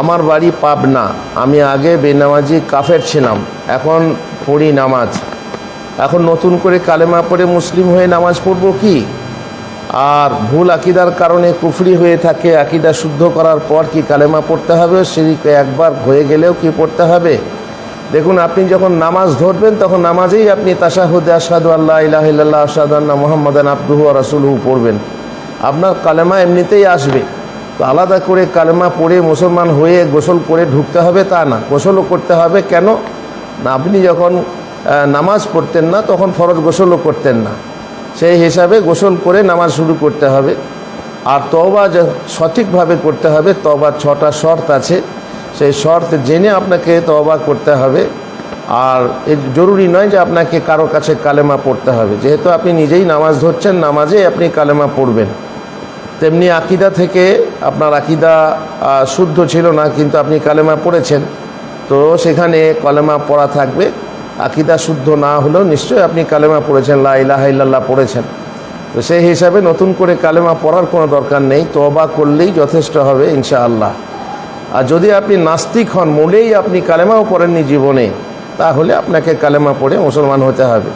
আমার বাড়ি পাবনা। আমি আগে বেনামাজি কাফের ছিলাম, এখন পড়ি নামাজ। এখন নতুন করে কালেমা পড়ে মুসলিম হয়ে নামাজ পড়ব কি? আর ভুল আকিদার কারণে কুফরি হয়ে থাকে, আকিদা শুদ্ধ করার পর কি কালেমা পড়তে হবে? সেদিকে একবার হয়ে গেলেও কি পড়তে হবে? দেখুন, আপনি যখন নামাজ ধরবেন, তখন নামাজেই আপনি তাসাহুদে আসাদু আল্লাহ ইলাহ আসাদ মোহাম্মদান আব্দুহু রাসুলহু পড়বেন। আপনার কালেমা এমনিতেই আসবে। তো আলাদা করে কালেমা পড়ে মুসলমান হয়ে গোসল করে ঢুকতে হবে তা না, গোসলও করতে হবে। কেন? না, আপনি যখন নামাজ পড়তেন না, তখন ফরজ গোসলও করতেন না। সেই হিসাবে গোসল করে নামাজ শুরু করতে হবে। আর তবা সঠিকভাবে করতে হবে তবা ছটা শর্ত আছে। সেই শর্ত জেনে আপনাকে তবা করতে হবে। আর জরুরি নয় যে আপনাকে কারও কাছে কালেমা পড়তে হবে। যেহেতু আপনি নিজেই নামাজ ধরছেন, নামাজে আপনি কালেমা পড়বেন। তেমনি আকিদা থেকে আপনার আকিদা শুদ্ধ ছিল না, কিন্তু আপনি কালেমা পড়েছেন। তো সেখানে কালেমা পড়া থাকবে। আকিদা শুদ্ধ না হলেও নিশ্চয়ই আপনি কালেমা পড়েছেন, লা পড়েছেন। তো সেই হিসাবে নতুন করে কালেমা পড়ার কোনো দরকার নেই তবা করলেই যথেষ্ট হবে ইনশাআল্লাহ। আর যদি আপনি নাস্তিক হন মনেই আপনি কালেমাও পড়েননি জীবনে, তাহলে আপনাকে কালেমা পড়ে মুসলমান হতে হবে।